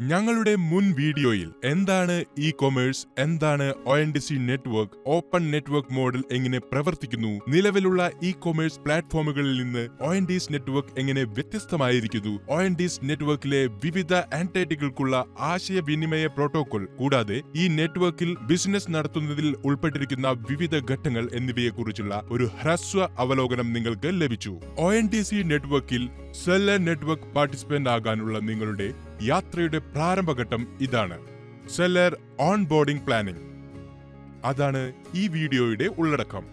ഞങ്ങളുടെ മുൻ വീഡിയോയിൽ എന്താണ് ഇ കൊമേഴ്സ് എന്താണ് O N D C network open network model എങ്ങനെ പ്രവർത്തിക്കുന്നു നിലവിലുള്ള ഇ കൊമേഴ്സ് പ്ലാറ്റ്ഫോമുകളിൽ നിന്ന് ഒ എൻ ഡിസ് നെറ്റ്വർക്ക് എങ്ങനെ വ്യത്യസ്തമായിരിക്കുന്നു ഒ എൻ ഡിസ് നെറ്റ്വർക്കിലെ വിവിധ ആന്റൈറ്റികൾക്കുള്ള ആശയവിനിമയ പ്രോട്ടോകോൾ കൂടാതെ ഈ നെറ്റ്വർക്കിൽ ബിസിനസ് നടത്തുന്നതിൽ ഉൾപ്പെട്ടിരിക്കുന്ന വിവിധ ഘട്ടങ്ങൾ എന്നിവയെക്കുറിച്ചുള്ള ഒരു ഹ്രസ്വ അവലോകനം നിങ്ങൾക്ക് ലഭിച്ചു. ഒ എൻ ഡി സി നെറ്റ്വർക്കിൽ സെല്ലർ നെറ്റ്വർക്ക് പാർട്ടിസിപ്പന്റ് ആകാനുള്ള നിങ്ങളുടെ യാത്രയുടെ പ്രാരംഭഘട്ടം ഇതാണ്. സെല്ലർ ഓൺ ബോർഡിംഗ് പ്ലാനിംഗ് അതാണ് ഈ വീഡിയോയുടെ ഉള്ളടക്കം.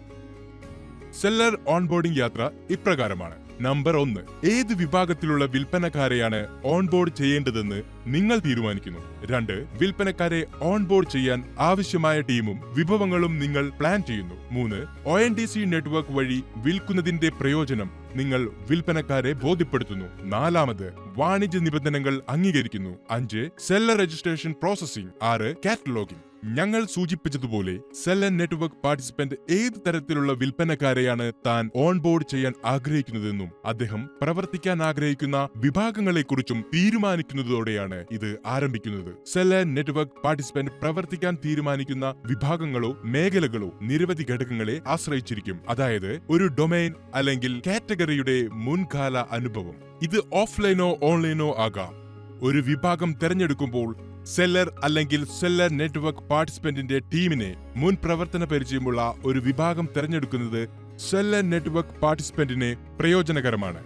സെല്ലർ ഓൺബോർഡിംഗ് യാത്ര ഇപ്രകാരമാണ്. നമ്പർ ഒന്ന്. ഏത് വിഭാഗത്തിലുള്ള വിൽപ്പനക്കാരെയാണ് ഓൺബോർഡ് ചെയ്യേണ്ടതെന്ന് നിങ്ങൾ തീരുമാനിക്കുന്നു? രണ്ട് വിൽപ്പനക്കാരെ ഓൺബോർഡ് ചെയ്യാൻ ആവശ്യമായ ടീമും വിഭവങ്ങളും നിങ്ങൾ പ്ലാൻ ചെയ്യുന്നു. മൂന്ന് O N D C network വഴി വിൽക്കുന്നതിന്റെ പ്രയോജനം നിങ്ങൾ വിൽപ്പനക്കാരെ ബോധ്യപ്പെടുത്തുന്നു. നാലാമത് വാണിജ്യ നിബന്ധനകൾ അംഗീകരിക്കുന്നു. അഞ്ച് സെല്ലർ രജിസ്ട്രേഷൻ പ്രോസസ്സിംഗ് ആറ് കാറ്റലോഗിംഗ് ഞങ്ങൾ സൂചിപ്പിച്ചതുപോലെ സെൽ ആൻഡ് നെറ്റ്വർക്ക് പാർട്ടിസിപ്പന്റ് ഏത് തരത്തിലുള്ള വിൽപ്പനക്കാരെയാണ് താൻ ഓൺബോർഡ് ചെയ്യാൻ ആഗ്രഹിക്കുന്നതെന്നും അദ്ദേഹം പ്രവർത്തിക്കാൻ ആഗ്രഹിക്കുന്ന വിഭാഗങ്ങളെക്കുറിച്ചും തീരുമാനിക്കുന്നതോടെയാണ് ഇത് ആരംഭിക്കുന്നത്. സെൽ ആൻഡ് നെറ്റ്വർക്ക് പാർട്ടിസിപ്പന്റ് പ്രവർത്തിക്കാൻ തീരുമാനിക്കുന്ന വിഭാഗങ്ങളോ മേഖലകളോ നിരവധി ഘടകങ്ങളെ ആശ്രയിച്ചിരിക്കും. അതായത് ഒരു ഡൊമൈൻ അല്ലെങ്കിൽ കാറ്റഗറിയുടെ മുൻകാല അനുഭവം. ഇത് ഓഫ്ലൈനോ ഓൺലൈനോ ആകാം. ഒരു വിഭാഗം തിരഞ്ഞെടുക്കുമ്പോൾ സെല്ലർ അല്ലെങ്കിൽ സെല്ലർ നെറ്റ്വർക്ക് പാർട്ടിസിപ്പന്റിന്റെ ടീമിനെ മുൻ പ്രവർത്തന പരിചയമുള്ള ഒരു വിഭാഗം തിരഞ്ഞെടുക്കുന്നത് സെല്ലർ നെറ്റ്വർക്ക് പാർട്ടിസിപ്പന്റിന് പ്രയോജനകരമാണ്.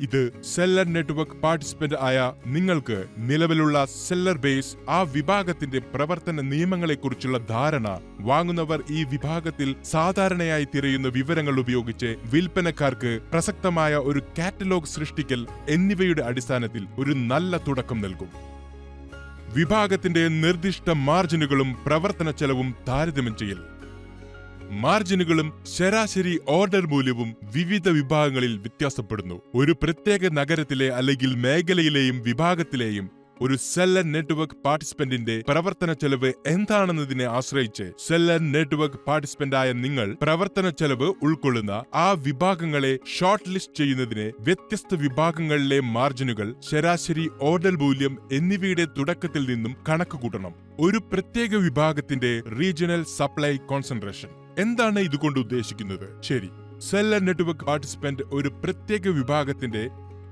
ഇത് സെല്ലർ നെറ്റ്വർക്ക് പാർട്ടിസിപ്പന്റ് ആയ നിങ്ങൾക്ക് നിലവിലുള്ള സെല്ലർ ബേസ് ആ വിഭാഗത്തിന്റെ പ്രവർത്തന നിയമങ്ങളെക്കുറിച്ചുള്ള ധാരണ വാങ്ങുന്നവർ ഈ വിഭാഗത്തിൽ സാധാരണയായി തിരയുന്ന വിവരങ്ങൾ ഉപയോഗിച്ച് വിൽപ്പനക്കാർക്ക് പ്രസക്തമായ ഒരു കാറ്റലോഗ് സൃഷ്ടിക്കൽ എന്നിവയുടെ അടിസ്ഥാനത്തിൽ ഒരു നല്ല തുടക്കം നൽകും. വിഭാഗത്തിന്റെ നിർദ്ദിഷ്ട മാർജിനുകളും പ്രവർത്തന ചെലവും താരതമ്യം ചെയ്യൽ മാർജിനുകളും ശരാശരി ഓർഡർ മൂല്യവും വിവിധ വിഭാഗങ്ങളിൽ വ്യത്യാസപ്പെടുന്നു. ഒരു പ്രത്യേക നഗരത്തിലെ അല്ലെങ്കിൽ മേഖലയിലെയും വിഭാഗത്തിലെയും ഒരു സെൽ ആൻഡ് നെറ്റ്വർക്ക് പാർട്ടിസിപ്പന്റിന്റെ പ്രവർത്തന ചെലവ് എന്താണെന്നതിനെ ആശ്രയിച്ച് സെൽ ആൻഡ് നെറ്റ്വർക്ക് പാർട്ടിസിപ്പന്റായ നിങ്ങൾ പ്രവർത്തന ചെലവ് ഉൾക്കൊള്ളുന്ന ആ വിഭാഗങ്ങളെ ഷോർട്ട് ലിസ്റ്റ് ചെയ്യുന്നതിന് വ്യത്യസ്ത വിഭാഗങ്ങളിലെ മാർജിനുകൾ ശരാശരി ഓർഡർ മൂല്യം എന്നിവയുടെ തുടക്കത്തിൽ നിന്നും കണക്ക് കൂട്ടണം ഒരു പ്രത്യേക വിഭാഗത്തിന്റെ റീജിയണൽ സപ്ലൈ കോൺസെൻട്രേഷൻ. എന്താണ് ഇതുകൊണ്ട് ഉദ്ദേശിക്കുന്നത്? ശരി. സെല്ലർ നെറ്റ്വർക്ക് പാർട്ടിസിപ്പന്റ് ഒരു പ്രത്യേക വിഭാഗത്തിന്റെ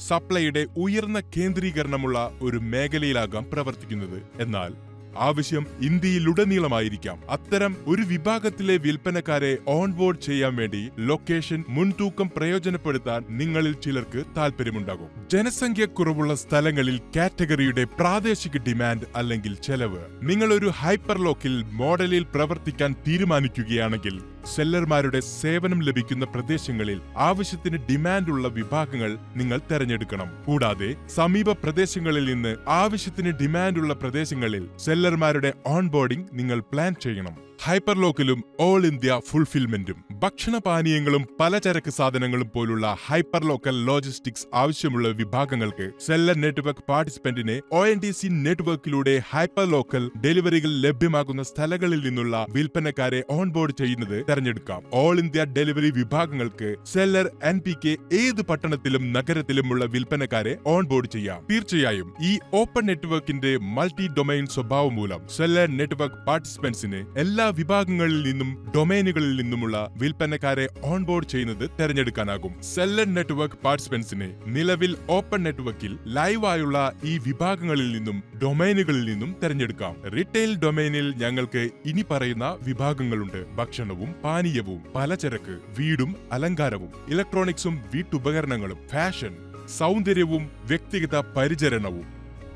സപ്ലൈയുടെ ഉയർന്ന കേന്ദ്രീകരണമുള്ള ഒരു മേഖലയിലാകാം പ്രവർത്തിക്കുന്നത്. എന്നാൽ ആവശ്യം ഇന്ത്യയിലുടനീളമായിരിക്കാം. അത്തരം ഒരു വിഭാഗത്തിലെ വിൽപ്പനക്കാരെ ഓൺബോർഡ് ചെയ്യാൻ വേണ്ടി ലൊക്കേഷൻ മുൻതൂക്കം പ്രയോജനപ്പെടുത്താൻ നിങ്ങളിൽ ചിലർക്ക് താല്പര്യമുണ്ടാകും ജനസംഖ്യ കുറവുള്ള സ്ഥലങ്ങളിൽ കാറ്റഗറിയുടെ പ്രാദേശിക ഡിമാൻഡ് അല്ലെങ്കിൽ ചെലവ്. നിങ്ങളൊരു ഹൈപ്പർ ലോക്കിൽ മോഡലിൽ പ്രവർത്തിക്കാൻ തീരുമാനിക്കുകയാണെങ്കിൽ സെല്ലർമാരുടെ സേവനം ലഭിക്കുന്ന പ്രദേശങ്ങളിൽ ആവശ്യത്തിന് ഡിമാൻഡുള്ള വിഭാഗങ്ങൾ നിങ്ങൾ തെരഞ്ഞെടുക്കണം. കൂടാതെ സമീപ പ്രദേശങ്ങളിൽ നിന്ന് ആവശ്യത്തിന് ഡിമാൻഡുള്ള പ്രദേശങ്ങളിൽ സെല്ലർമാരുടെ ഓൺബോർഡിംഗ് നിങ്ങൾ പ്ലാൻ ചെയ്യണം. ഹൈപ്പർ ലോക്കിലും ഓൾ ഇന്ത്യ ഫുൾഫിൽമെന്റും ഭക്ഷണപാനീയങ്ങളും പലചരക്ക് സാധനങ്ങളും പോലുള്ള ഹൈപ്പർ ലോക്കൽ ലോജിസ്റ്റിക്സ് ആവശ്യമുള്ള വിഭാഗങ്ങൾക്ക് സെല്ലർ നെറ്റ്വർക്ക് പാർട്ടിസിപ്പന്റിനെ ഒ എൻ ടി സി നെറ്റ്വർക്കിലൂടെ ഹൈപ്പർ ലോക്കൽ ഡെലിവറികൾ ലഭ്യമാകുന്ന സ്ഥലങ്ങളിൽ നിന്നുള്ള വിൽപ്പനക്കാരെ ഓൺബോർഡ് ചെയ്യുന്നത് തെരഞ്ഞെടുക്കാം. ഓൾ ഇന്ത്യ ഡെലിവറി വിഭാഗങ്ങൾക്ക് സെല്ലർ എൻ പി കെ ഏത് പട്ടണത്തിലും നഗരത്തിലുമുള്ള വിൽപ്പനക്കാരെ ഓൺബോർഡ് ചെയ്യാം. തീർച്ചയായും ഈ ഓപ്പൺ നെറ്റ്വർക്കിന്റെ മൾട്ടി ഡൊമൈൻ സ്വഭാവം മൂലം സെല്ലർ നെറ്റ്വർക്ക് പാർട്ടിസിപ്പൻസിന് എല്ലാ വിഭാഗങ്ങളിൽ നിന്നും ഡൊമൈനുകളിൽ നിന്നുമുള്ള വിൽപ്പനക്കാരെ ഓൺബോർഡ് ചെയ്യുന്നത് തെരഞ്ഞെടുക്കാനാകും. സെല്ലൻ നെറ്റ്വർക്ക് പാർട്ടിസിപ്പൻസിനെ നിലവിൽ ഓപ്പൺ നെറ്റ്വർക്കിൽ ലൈവായുള്ള ഈ വിഭാഗങ്ങളിൽ നിന്നും ഡൊമൈനുകളിൽ നിന്നും തെരഞ്ഞെടുക്കാം. റിട്ടെയിൽ ഡൊമൈനിൽ ഞങ്ങൾക്ക് ഇനി പറയുന്ന വിഭാഗങ്ങളുണ്ട്. ഭക്ഷണവും പാനീയവും പലചരക്ക് വീടും അലങ്കാരവും ഇലക്ട്രോണിക്സും വീട്ടുപകരണങ്ങളും ഫാഷൻ സൗന്ദര്യവും വ്യക്തിഗത പരിചരണവും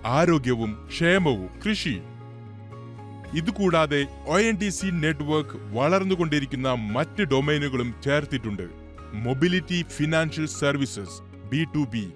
ആരോഗ്യവും ക്ഷേമവും കൃഷി ഇതുകൂടാതെ O N D C network വളർന്നുകൊണ്ടിരിക്കുന്ന മറ്റ് ഡൊമൈനുകളും ചേർത്തിട്ടുണ്ട്. Mobility financial services B to B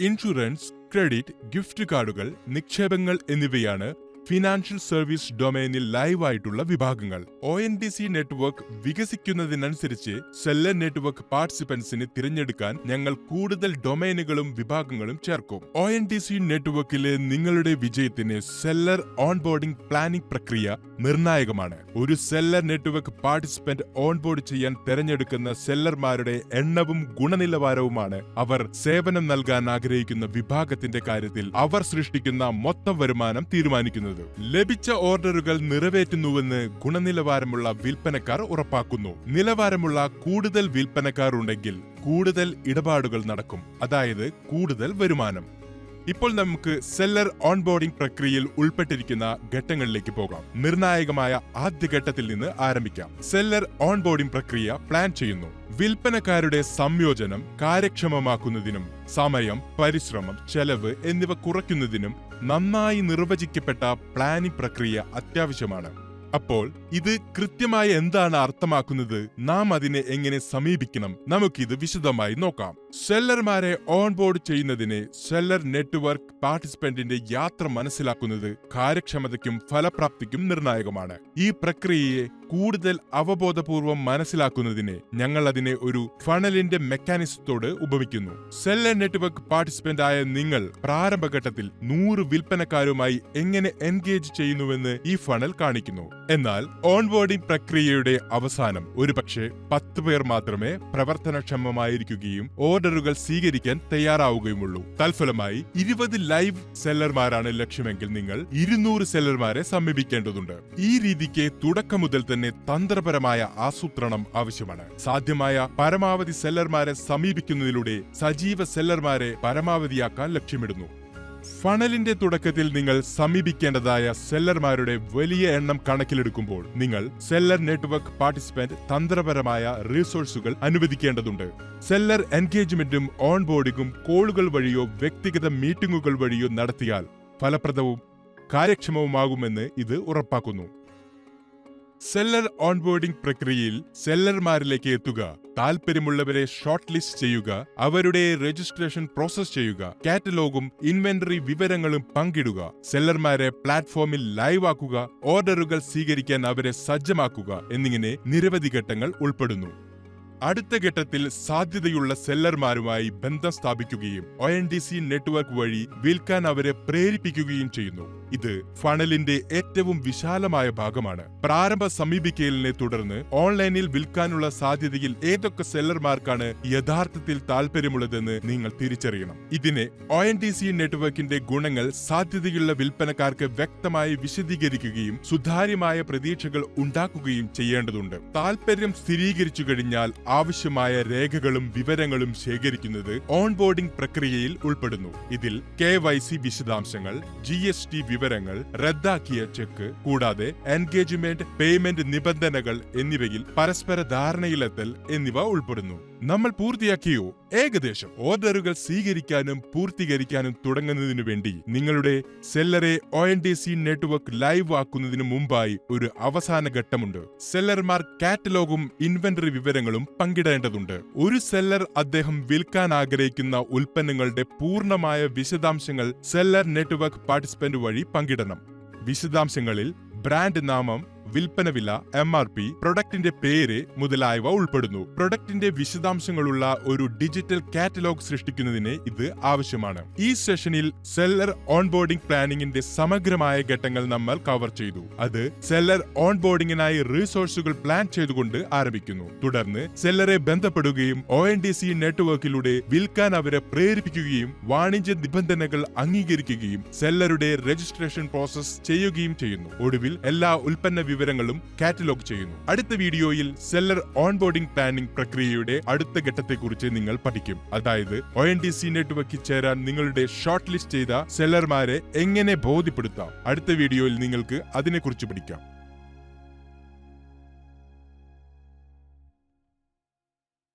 insurance credit gift കാർഡുകൾ നിക്ഷേപങ്ങൾ എന്നിവയാണ് ഫിനാൻഷ്യൽ സർവീസ് ഡൊമൈനിൽ ലൈവായിട്ടുള്ള വിഭാഗങ്ങൾ. O N D C network വികസിക്കുന്നതിനനുസരിച്ച് seller network പാർട്ടിസിപ്പൻസിന് തിരഞ്ഞെടുക്കാൻ ഞങ്ങൾ കൂടുതൽ ഡൊമൈനുകളും വിഭാഗങ്ങളും ചേർക്കും. ഒ എൻ ഡി സി നെറ്റ്വർക്കിലെ നിങ്ങളുടെ വിജയത്തിന് സെല്ലർ ഓൺബോർഡിംഗ് പ്ലാനിംഗ് പ്രക്രിയ നിർണായകമാണ്. ഒരു സെല്ലർ നെറ്റ്വർക്ക് പാർട്ടിസിപ്പന്റ് ഓൺബോർഡ് ചെയ്യാൻ തിരഞ്ഞെടുക്കുന്ന സെല്ലർമാരുടെ എണ്ണവും ഗുണനിലവാരവുമാണ് അവർ സേവനം നൽകാൻ ആഗ്രഹിക്കുന്ന വിഭാഗത്തിന്റെ കാര്യത്തിൽ അവർ സൃഷ്ടിക്കുന്ന മൊത്തം വരുമാനം തീരുമാനിക്കുന്നത്. ലഭിച്ച ഓർഡറുകൾ നിറവേറ്റുന്നുവെന്ന് ഗുണനിലവാരമുള്ള വിൽപ്പനക്കാർ ഉറപ്പാക്കുന്നു. നിലവാരമുള്ള കൂടുതൽ വിൽപ്പനക്കാർ ഉണ്ടെങ്കിൽ കൂടുതൽ ഇടപാടുകൾ നടക്കും. അതായത് കൂടുതൽ വരുമാനം. ഇപ്പോൾ നമുക്ക് സെല്ലർ ഓൺബോർഡിംഗ് പ്രക്രിയയിൽ ഉൾപ്പെട്ടിരിക്കുന്ന ഘട്ടങ്ങളിലേക്ക് പോകാം. നിർണായകമായ ആദ്യ ഘട്ടത്തിൽ നിന്ന് ആരംഭിക്കാം. സെല്ലർ ഓൺബോർഡിംഗ് പ്രക്രിയ പ്ലാൻ ചെയ്യുന്നു. വിൽപ്പനക്കാരുടെ സംയോജനം കാര്യക്ഷമമാക്കുന്നതിനും സമയം പരിശ്രമം ചെലവ് എന്നിവ കുറയ്ക്കുന്നതിനും നന്നായി നിർവചിക്കപ്പെട്ട പ്ലാനിംഗ് പ്രക്രിയ അത്യാവശ്യമാണ്. അപ്പോൾ ഇത് കൃത്യമായി എന്താണ് അർത്ഥമാക്കുന്നത്? നാം അതിനെ എങ്ങനെ സമീപിക്കണം? നമുക്കിത് വിശദമായി നോക്കാം. സെല്ലർമാരെ ഓൺബോർഡ് ചെയ്യുന്നതിന് സെല്ലർ നെറ്റ്വർക്ക് പാർട്ടിസിപ്പന്റിന്റെ യാത്ര മനസ്സിലാക്കുന്നത് കാര്യക്ഷമതയ്ക്കും ഫലപ്രാപ്തിക്കും നിർണായകമാണ്. ഈ പ്രക്രിയയെ കൂടുതൽ അവബോധപൂർവം മനസ്സിലാക്കുന്നതിന് ഞങ്ങൾ അതിനെ ഒരു ഫണലിന്റെ മെക്കാനിസത്തോട് ഉപമിക്കുന്നു. സെല്ലർ നെറ്റ്വർക്ക് പാർട്ടിസിപ്പന്റ് ആയ നിങ്ങൾ പ്രാരംഭഘട്ടത്തിൽ നൂറ് വിൽപ്പനക്കാരുമായി എങ്ങനെ എൻഗേജ് ചെയ്യുന്നുവെന്ന് ഈ ഫണൽ കാണിക്കുന്നു. എന്നാൽ ഓൺബോർഡിംഗ് പ്രക്രിയയുടെ അവസാനം ഒരുപക്ഷെ പത്ത് പേർ മാത്രമേ പ്രവർത്തനക്ഷമമായിരിക്കുകയും ഓർഡറുകൾ സ്വീകരിക്കാൻ തയ്യാറാവുകയുമുള്ളൂ. തൽഫലമായി ഇരുപത് ലൈവ് സെല്ലർമാരാണ് ലക്ഷ്യമെങ്കിൽ നിങ്ങൾ ഇരുന്നൂറ് സെല്ലർമാരെ സമീപിക്കേണ്ടതുണ്ട്. ഈ രീതിക്ക് തുടക്കം മുതൽ തന്നെ തന്ത്രപരമായ ആസൂത്രണം ആവശ്യമാണ്. സാധ്യമായ പരമാവധി സെല്ലർമാരെ സമീപിക്കുന്നതിലൂടെ സജീവ സെല്ലർമാരെ പരമാവധിയാക്കാൻ ലക്ഷ്യമിടുന്നു. ഫണലിന്റെ തുടക്കത്തിൽ നിങ്ങൾ സമീപിക്കേണ്ടതായ സെല്ലർമാരുടെ വലിയ എണ്ണം കണക്കിലെടുക്കുമ്പോൾ നിങ്ങൾ സെല്ലർ നെറ്റ്വർക്ക് പാർട്ടിസിപ്പന്റ് തന്ത്രപരമായ റിസോഴ്സുകൾ അനുവദിക്കേണ്ടതുണ്ട്. സെല്ലർ എൻഗേജ്മെന്റും ഓൺബോർഡിംഗും കോളുകൾ വഴിയോ വ്യക്തിഗത മീറ്റിംഗുകൾ വഴിയോ നടത്തിയാൽ ഫലപ്രദവും കാര്യക്ഷമവുമാകുമെന്ന് ഇത് ഉറപ്പാക്കുന്നു. സെല്ലർ ഓൺബോർഡിംഗ് പ്രക്രിയയിൽ സെല്ലർമാരിലേക്ക് എത്തുക. താൽപ്പര്യമുള്ളവരെ ഷോർട്ട് ലിസ്റ്റ് ചെയ്യുക. അവരുടെ രജിസ്ട്രേഷൻ പ്രോസസ് ചെയ്യുക. കാറ്റലോഗും ഇൻവെന്ററി വിവരങ്ങളും പങ്കിടുക. സെല്ലർമാരെ പ്ലാറ്റ്ഫോമിൽ ലൈവ് ആക്കുക ഓർഡറുകൾ സ്വീകരിക്കാൻ അവരെ സജ്ജമാക്കുക. എന്നിങ്ങനെ നിരവധി ഘട്ടങ്ങൾ ഉൾപ്പെടുന്നു. അടുത്ത ഘട്ടത്തിൽ സാധ്യതയുള്ള സെല്ലർമാരുമായി ബന്ധം സ്ഥാപിക്കുകയും O N D C network വഴി വിൽക്കാൻ അവരെ പ്രേരിപ്പിക്കുകയും ചെയ്യുന്നു. ഇത് ഫണലിന്റെ ഏറ്റവും വിശാലമായ ഭാഗമാണ്. പ്രാരംഭ സമീപിക്കലിനെ തുടർന്ന് ഓൺലൈനിൽ വിൽക്കാനുള്ള സാധ്യതയിൽ ഏതൊക്കെ സെല്ലർമാർക്കാണ് യഥാർത്ഥത്തിൽ താല്പര്യമുള്ളതെന്ന് നിങ്ങൾ തിരിച്ചറിയണം. ഇതിനെ ഒ എൻ ഡി സി നെറ്റ്വർക്കിന്റെ ഗുണങ്ങൾ സാധ്യതയുള്ള വിൽപ്പനക്കാർക്ക് വ്യക്തമായി വിശദീകരിക്കുകയും സുതാര്യമായ പ്രതീക്ഷകൾ ഉണ്ടാക്കുകയും ചെയ്യേണ്ടതുണ്ട്. താല്പര്യം സ്ഥിരീകരിച്ചു കഴിഞ്ഞാൽ ആവശ്യമായ രേഖകളും വിവരങ്ങളും ശേഖരിക്കുന്നത് ഓൺബോർഡിംഗ് പ്രക്രിയയിൽ ഉൾപ്പെടുന്നു. ഇതിൽ കെ വൈ സി വിശദാംശങ്ങൾ ജി എസ് ടി വിവരങ്ങൾ റദ്ദാക്കിയ ചെക്ക് കൂടാതെ എൻഗേജ്മെന്റ് പേയ്മെന്റ് നിബന്ധനകൾ എന്നിവയിൽ പരസ്പര ധാരണയിലെത്തൽ എന്നിവ ഉൾപ്പെടുന്നു. നമ്മൾ പൂർത്തിയാക്കിയോ? ഏകദേശം ഓർഡറുകൾ സ്വീകരിക്കാനും പൂർത്തീകരിക്കാനും തുടങ്ങുന്നതിനു വേണ്ടി നിങ്ങളുടെ സെല്ലറെ O N D C network live ആക്കുന്നതിന് മുമ്പായി ഒരു അവസാന ഘട്ടമുണ്ട്. സെല്ലർമാർ കാറ്റലോഗും ഇൻവെന്ററി വിവരങ്ങളും പങ്കിടേണ്ടതുണ്ട്. ഒരു സെല്ലർ അദ്ദേഹം വിൽക്കാൻ ആഗ്രഹിക്കുന്ന ഉൽപ്പന്നങ്ങളുടെ പൂർണമായ വിശദാംശങ്ങൾ സെല്ലർ നെറ്റ്വർക്ക് പാർട്ടിസിപ്പന്റ് വഴി പങ്കിടണം. വിശദാംശങ്ങളിൽ ബ്രാൻഡ് നാമം വിൽപ്പന വില എം ആർ പി പ്രൊഡക്റ്റിന്റെ പേര് മുതലായവ ഉൾപ്പെടുന്നു. പ്രൊഡക്റ്റിന്റെ വിശദാംശങ്ങളുള്ള ഒരു ഡിജിറ്റൽ കാറ്റലോഗ് സൃഷ്ടിക്കുന്നതിന് ഇത് ആവശ്യമാണ്. ഈ സെഷനിൽ സെല്ലർ ഓൺബോർഡിംഗ് പ്ലാനിംഗിന്റെ സമഗ്രമായ ഘട്ടങ്ങൾ നമ്മൾ കവർ ചെയ്തു. അത് സെല്ലർ ഓൺബോർഡിംഗിനായി റിസോഴ്സുകൾ പ്ലാൻ ചെയ്തുകൊണ്ട് ആരംഭിക്കുന്നു. തുടർന്ന് സെല്ലറെ ബന്ധപ്പെടുകയും ഒ എൻ ഡി സി നെറ്റ്വർക്കിലൂടെ വിൽക്കാൻ അവരെ പ്രേരിപ്പിക്കുകയും വാണിജ്യ നിബന്ധനകൾ അംഗീകരിക്കുകയും സെല്ലറുടെ രജിസ്ട്രേഷൻ പ്രോസസ് ചെയ്യുകയും ചെയ്യുന്നു. ഒടുവിൽ എല്ലാ ഉൽപ്പന്ന വിവരങ്ങളും കാറ്റലോഗ് ചെയ്യുന്നു. അടുത്ത വീഡിയോയിൽ സെല്ലർ ഓൺബോർഡിംഗ് പ്ലാനിംഗ് പ്രക്രിയയുടെ അടുത്ത ഘട്ടത്തെക്കുറിച്ച് നിങ്ങൾ പഠിക്കും. അതായത് ഒ എൻ ഡി സി നെറ്റ്വർക്കിൽ ചേരാൻ നിങ്ങളുടെ ഷോർട്ട് ലിസ്റ്റ് ചെയ്ത സെല്ലർമാരെ എങ്ങനെ ബോധ്യപ്പെടുത്താം. അടുത്ത വീഡിയോയിൽ നിങ്ങൾക്ക് അതിനെക്കുറിച്ച് പഠിക്കാം.